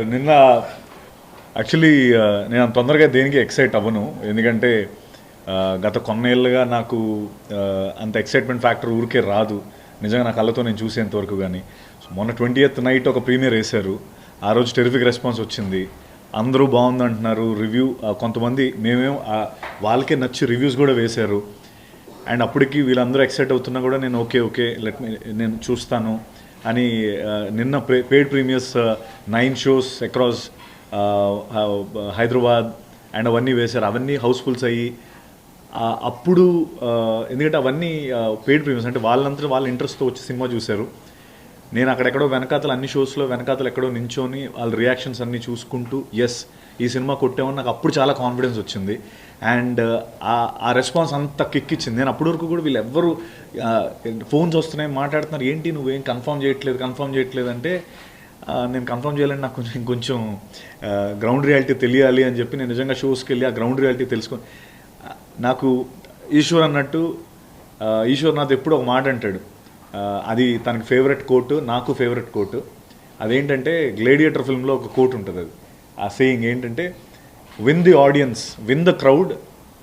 నిన్న యాక్చువల్లీ నేను అంత తొందరగా దేనికి ఎక్సైట్ అవ్వను. ఎందుకంటే గత కొన్నేళ్ళుగా నాకు అంత ఎక్సైట్మెంట్ ఫ్యాక్టర్ ఊరికే రాదు. నిజంగా నా కళ్ళతో నేను చూసేంత వరకు కానీ మొన్న ట్వంటీ ఎయిత్ నైట్ ఒక ప్రీమియర్ వేశారు. ఆ రోజు టెరిఫిక్ రెస్పాన్స్ వచ్చింది. అందరూ బాగుంది అంటున్నారు. రివ్యూ కొంతమంది మేమేం వాళ్ళకే నచ్చి రివ్యూస్ కూడా వేశారు. అండ్ అప్పటికి వీళ్ళందరూ ఎక్సైట్ అవుతున్నా కూడా నేను ఓకే ఓకే లెట్ మీ నేను చూస్తాను. అని నిన్న నిన్న paid premieres nine shows across Hyderabad and అవన్నీ వేశారు. అవన్నీ హౌస్ఫుల్స్ అయ్యి అప్పుడు ఎందుకంటే అవన్నీ పేడ్ ప్రీమియర్స్ అంటే వాళ్ళంతా వాళ్ళ ఇంట్రెస్ట్తో వచ్చి సినిమా చూశారు. నేను అక్కడెక్కడో వెనకాతలు అన్ని షోస్లో వెనకాతలు ఎక్కడో నించొని వాళ్ళ రియాక్షన్స్ అన్నీ చూసుకుంటూ ఎస్ ఈ సినిమా కొట్టామని నాకు అప్పుడు చాలా కాన్ఫిడెన్స్ వచ్చింది. అండ్ ఆ రెస్పాన్స్ అంత కిక్ ఇచ్చింది. నేను అప్పటి వరకు కూడా వీళ్ళు ఎవ్వరు ఫోన్స్ వస్తున్నాయి మాట్లాడుతున్నారు ఏంటి నువ్వేం? కన్ఫర్మ్ చేయట్లేదు కన్ఫర్మ్ చేయట్లేదు? అంటే నేను కన్ఫర్మ్ చేయాలని నాకు కొంచెం ఇంకొంచెం గ్రౌండ్ రియాలిటీ తెలియాలి అని చెప్పి నేను నిజంగా షోస్కి వెళ్ళి ఆ గ్రౌండ్ రియాలిటీ తెలుసుకొని నాకు ఈశ్వర్ అన్నట్టు ఈశ్వర్ నాథ్ ఎప్పుడు ఒక మాట అంటాడు. అది తనకి ఫేవరెట్ కోటు నాకు ఫేవరెట్ కోటు అదేంటంటే గ్లేడియేటర్ ఫిల్మ్లో ఒక కోట్ ఉంటుంది అది. ఆ సేయింగ్ ఏంటంటే win the audience win the crowd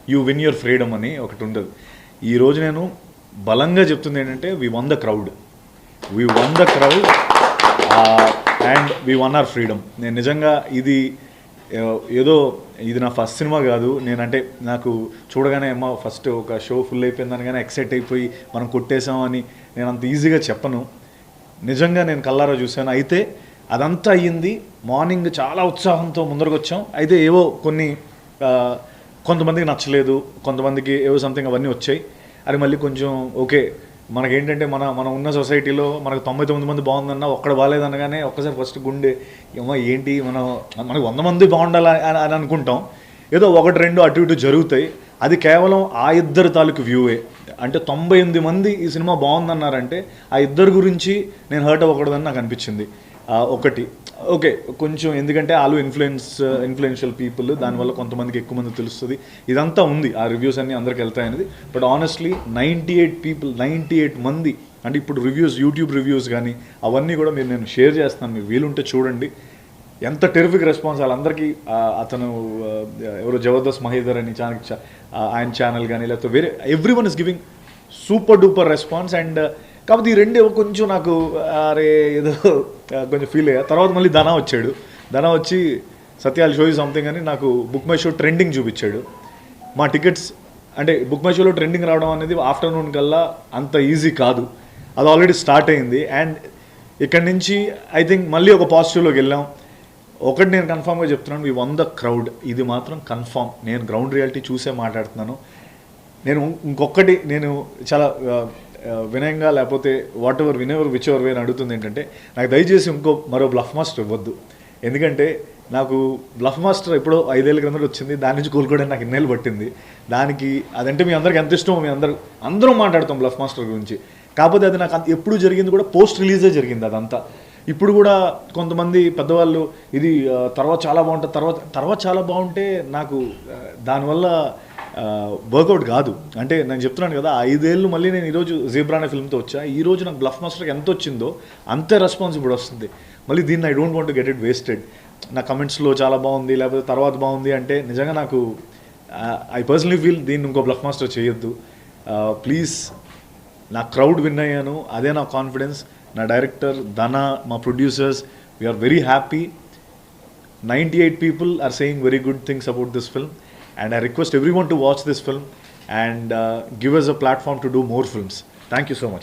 you win your freedom అని ఒకటి ఉండదు ఈరోజు నేను బలంగా చెప్తుంది ఏంటంటే we won the crowd we won the crowd and we won our freedom నేను నిజంగా ఇది ఏదో ఇది నా ఫస్ట్ సినిమా కాదు. నేనంటే నాకు చూడగానే అమ్మ ఫస్ట్ ఒక షో ఫుల్ అయిపోయిందని కానీ ఎక్సైట్ అయిపోయి మనం కొట్టేసాం అని నేను అంత ఈజీగా చెప్పను. నిజంగా నేను కల్లారా చూశాను. అయితే అదంతా అయ్యింది. మార్నింగ్ చాలా ఉత్సాహంతో ముందరకు వచ్చాం అయితే ఏవో కొన్ని కొంతమందికి నచ్చలేదు. కొంతమందికి ఏవో సంథింగ్ అవన్నీ వచ్చాయి. అది మళ్ళీ కొంచెం ఓకే మనకేంటంటే మన మనం ఉన్న సొసైటీలో మనకు తొంభై తొమ్మిది మంది బాగుందన్నా ఒక్కడ బాగాలేదనగానే ఒక్కసారి ఫస్ట్ గుండె ఏమో ఏంటి మనం మనకు వంద మంది బాగుండాలి అని అని అనుకుంటాం. ఏదో ఒకటి రెండు అటు ఇటు జరుగుతాయి. అది కేవలం ఆ ఇద్దరు తాలూకు వ్యూవే. అంటే తొంభై ఎనిమిది మంది ఈ సినిమా బాగుందన్నారంటే ఆ ఇద్దరు గురించి నేను హర్ట్ అవ్వకూడదని నాకు అనిపించింది. ఒకటి. ఓకే కొంచెం ఎందుకంటే వాళ్ళు ఇన్ఫ్లుయెన్స్ ఇన్ఫ్లుయెన్షియల్ పీపుల్ దానివల్ల కొంతమందికి ఎక్కువ మంది తెలుస్తుంది. ఇదంతా ఉంది ఆ రివ్యూస్ అన్ని అందరికి వెళ్తాయనేది but honestly ninety eight people ninety eight మంది అంటే ఇప్పుడు రివ్యూస్ యూట్యూబ్ రివ్యూస్ కానీ అవన్నీ కూడా మీరు నేను షేర్ చేస్తాను మీరు వీలుంటే చూడండి. ఎంత టెరిఫిక్ రెస్పాన్స్ వాళ్ళందరికీ అతను ఎవరు ఎవరో జబర్దస్త్ మహేదర్ అని ఛానల్ ఆయన ఛానల్ కానీ లేకపోతే వేరే everyone is giving super duper response and కాకపోతే ఈ రెండే కొంచెం నాకు అరే ఏదో కొంచెం ఫీల్ అయ్యా. తర్వాత మళ్ళీ ధనా వచ్చాడు. ధనా వచ్చి సత్యాలు షో సంథింగ్ అని నాకు బుక్ మై షో ట్రెండింగ్ చూపించాడు. మా టికెట్స్ అంటే బుక్ మై షోలో ట్రెండింగ్ రావడం అనేది ఆఫ్టర్నూన్ కల్లా అంత ఈజీ కాదు. అది ఆల్రెడీ స్టార్ట్ అయింది. అండ్ ఇక్కడి నుంచి ఐ థింక్ మళ్ళీ ఒక పాజిటివ్లోకి వెళ్ళాం. ఒకటి నేను కన్ఫామ్గా చెప్తున్నాను ఈ వన్ ద క్రౌడ్ ఇది మాత్రం కన్ఫామ్ నేను గ్రౌండ్ రియాలిటీ చూసే మాట్లాడుతున్నాను. నేను ఇంకొకటి నేను చాలా వినయంగా లేకపోతే whatever whenever whichever way అని అడుగుతుంది ఏంటంటే నాకు దయచేసి ఇంకో మరో బ్లఫ్ మాస్టర్ ఇవ్వద్దు. ఎందుకంటే నాకు బ్లఫ్ మాస్టర్ ఎప్పుడో ఐదేళ్ళ క్రిందట వచ్చింది దాని నుంచి కోలుకోవడానికి నాకు ఇన్నేళ్ళు పట్టింది. దానికి అదంటే మీ అందరికి ఎంత ఇష్టమో మీ అందరూ అందరం మాట్లాడతాం బ్లఫ్ మాస్టర్ గురించి. కాకపోతే అది నాకు ఎప్పుడు జరిగింది కూడా పోస్ట్ రిలీజే జరిగింది అదంతా. ఇప్పుడు కూడా కొంతమంది పెద్దవాళ్ళు ఇది తర్వాత చాలా బాగుంటుంది తర్వాత తర్వాత చాలా బాగుంటే నాకు దానివల్ల వర్కౌట్ కాదు. అంటే నేను చెప్తున్నాను కదా ఐదేళ్ళు మళ్ళీ నేను ఈరోజు జీబ్రా అనే ఫిల్మ్తో వచ్చా. ఈ రోజు నాకు బ్లఫ్ మాస్టర్కి ఎంత వచ్చిందో అంతే రెస్పాన్స్ ఇప్పుడు వస్తుంది. మళ్ళీ దీన్ని I don't want get it wasted నా కమెంట్స్లో చాలా బాగుంది లేకపోతే తర్వాత బాగుంది అంటే నిజంగా నాకు ఐ పర్సనలీ ఫీల్ దీన్ని ఇంకో బ్లఫ్ మాస్టర్ చేయొద్దు. ప్లీజ్ నా క్రౌడ్ విన్ అయ్యాను అదే నా కాన్ఫిడెన్స్ నా డైరెక్టర్ ధన మా producers we're very happy 98 people are saying very good things about this film and i request everyone to watch this film and uh, give us a platform to do more films thank you so much